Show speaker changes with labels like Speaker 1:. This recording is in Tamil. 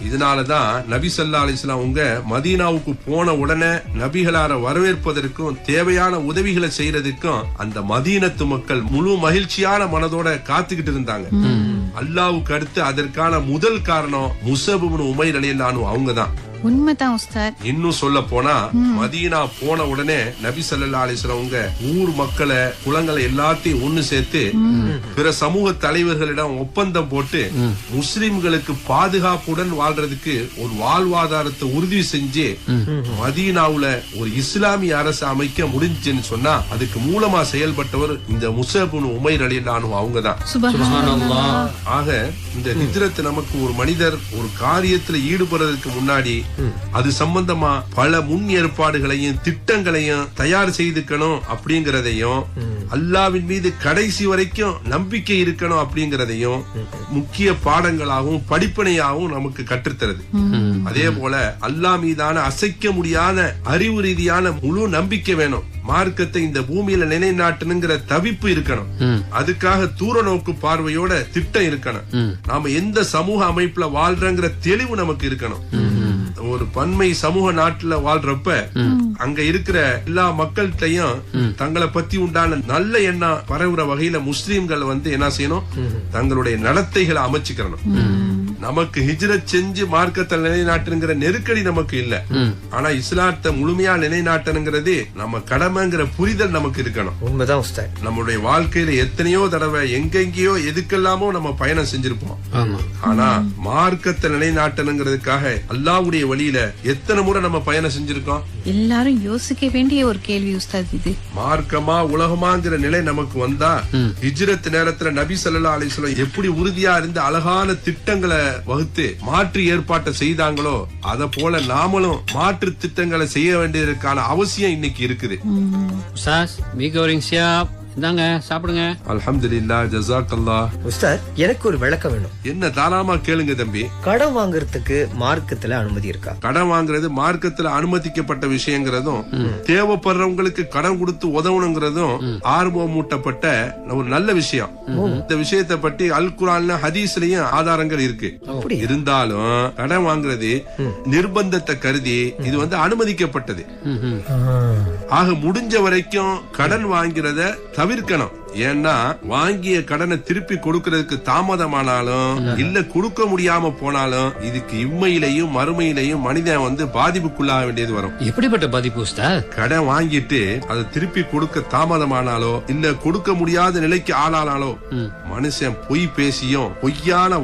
Speaker 1: இதனாலதான் நபி ஸல்லல்லாஹு அலைஹி வஸல்லம் அவங்க மதீனாவுக்கு போன உடனே நபிகளார வரவேற்பதற்கும் தேவையான உதவிகளை செய்யறதுக்கும் அந்த மதீனத்து மக்கள் முழு மகிழ்ச்சியான மனதோட காத்துக்கிட்டு இருந்தாங்க. அல்லாவுக்கு அடுத்து அதற்கான முதல் காரணம் முசபுன் உமைர் அலியல்லானு அவங்கதான்.
Speaker 2: உண்மைதான் உஸ்தாத்.
Speaker 1: இன்னும் சொல்ல போனா மதீனா போன உடனே நபி ஸல்லல்லாஹு அலைஹி வஸல்லம் அவங்க ஊர் மக்களை குலங்களை எல்லாத்தையும் ஒண்ணு சேர்த்து பிற சமூக தலைவர்களிடம் ஒப்பந்தம் போட்டு முஸ்லிம்களுக்கு பாதுகாப்புடன் வாழ்றதுக்கு ஒரு வாழ்வாதாரத்தை உறுதி செஞ்சு மதீனாவுல ஒரு இஸ்லாமிய அரசு அமைக்க முடிஞ்சுன்னு சொன்னா அதுக்கு மூலமா செயல்பட்டவர் இந்த முசபுன் உமைர் அலியல்லானு அவங்கதான்.
Speaker 2: சுபஹானல்லாஹ்.
Speaker 1: ஆக இந்த ஹிஜ்ரத் நமக்கு ஒரு மனிதர் ஒரு காரியத்துல ஈடுபடுறதுக்கு முன்னாடி அது சம்பந்தமா பல முன் ஏற்பாடுகளையும் திட்டங்களையும் தயார் செய்துக்கணும் அப்படிங்கறதையும் அல்லாவின் மீது கடைசி வரைக்கும் நம்பிக்கை இருக்கணும் அப்படிங்கறதையும் முக்கிய பாடங்களாகவும் படிப்பனையாகவும் நமக்கு கற்றுத்தருது. அதே போல அல்லாஹ் மீதான அசைக்க முடியாத அறிவு ரீதியான முழு நம்பிக்கை வேணும். மார்க்கத்தை இந்த பூமியில நிலைநாட்டணுங்கிற தவிப்பு இருக்கணும். அதுக்காக தூர நோக்கு பார்வையோட திட்டம் இருக்கணும். நாம எந்த சமூக அமைப்புல வாழ்றங்கிற தெளிவு நமக்கு இருக்கணும். ஒரு பன்மை சமூக நாட்டுல வாழ்றப்ப அங்க இருக்கிற எல்லா மக்கள்கிட்டையும் தங்களை பத்தி உண்டான நல்ல எண்ணம் பரவுற வகையில முஸ்லீம்கள் வந்து என்ன செய்யணும்? தங்களுடைய நடத்தைகளை அமைச்சுக்கிறணும். நமக்கு ஹிஜ்ரத் செஞ்சு மார்க்கத்தை நிலைநாட்டுங்கிற நெருக்கடி நமக்கு இல்ல. ஆனா இஸ்லாத்தை முழுமையா நிலைநாட்டணுங்கிறது நம்ம கடமைங்கிற புரிதல் நமக்கு இருக்கணும்.
Speaker 3: உண்மைதான்
Speaker 1: நம்மளுடைய வாழ்க்கையில எத்தனையோ தடவை எங்கெங்கேயோ எதுக்கெல்லாமோ நம்ம பயணம் செஞ்சிருப்போம்.
Speaker 4: ஆமா.
Speaker 1: ஆனா மார்க்கத்தை நிலைநாட்டணுங்கிறதுக்காக அல்லாவுடைய வழியில எத்தனை முறை நம்ம பயணம் செஞ்சிருக்கோம்?
Speaker 2: எல்லாரும் யோசிக்க வேண்டிய ஒரு கேள்வி உஸ்தாத் இது.
Speaker 1: மார்க்கமா உலகமாங்கிற நிலை நமக்கு வந்தா ஹிஜ்ரத் நேரத்துல நபி ஸல்லல்லாஹு அலைஹி வஸல்லம் எப்படி உறுதியா இருந்து அழகான திட்டங்களை வகுத்து மாற்று ஏற்பாட்டை செய்தாங்களோ அத போல நாமளும் மாற்று திட்டங்களை செய்ய வேண்டியதற்கான அவசியம் இன்னைக்கு இருக்குது.
Speaker 4: இந்தாங்க சாப்பிடுங்க.
Speaker 1: அல்ஹம்துலில்லாஹ் ஜஸாக்கல்லாஹ்
Speaker 3: உஸ்தாத் எனக்கு ஒரு விளக்கம் வேணும்.
Speaker 1: என்ன தாராளமா கேளுங்க தம்பி.
Speaker 3: கடன் வாங்குறதுக்கு மார்க்கத்துல அனுமதி இருக்கா?
Speaker 1: கடன் வாங்குறது மார்க்கத்துல அனுமதிக்கப்பட்ட விஷயங்கிறதும் தேவைப்படுறவங்களுக்கு கடன் கொடுத்து உதவணுங்கிறதும் ஆர்வம் மூட்டப்பட்ட ஒரு நல்ல விஷயம். இந்த விஷயத்தை பற்றி அல் குரான்ல ஹதீஸ்லயும் ஆதாரங்கள் இருக்கு.
Speaker 3: அப்படி
Speaker 1: இருந்தாலும் கடன் வாங்குறது நிர்பந்தத்தை கருதி இது வந்து அனுமதிக்கப்பட்டது. ஆக முடிஞ்ச வரைக்கும் கடன் வாங்கிறத தவிர்க்கணும். ஏன்னா வாங்கிய கடனை திருப்பி கொடுக்கறதுக்கு தாமதமானாலும் இல்ல கொடுக்க முடியாம போனாலும் இதுக்கு இம்மையிலையும் மறுமையிலையும் மனிதன் வந்து பாதிப்புக்குள்ளாக வேண்டியது வரும்.
Speaker 4: எப்படிப்பட்ட பாதிப்பு
Speaker 1: கடன் வாங்கிட்டு அதை திருப்பி கொடுக்க தாமதமானாலோ இல்ல கொடுக்க முடியாத நிலைக்கு ஆளானாலோ மனுஷன் பொய் பேசியும் பொய்யான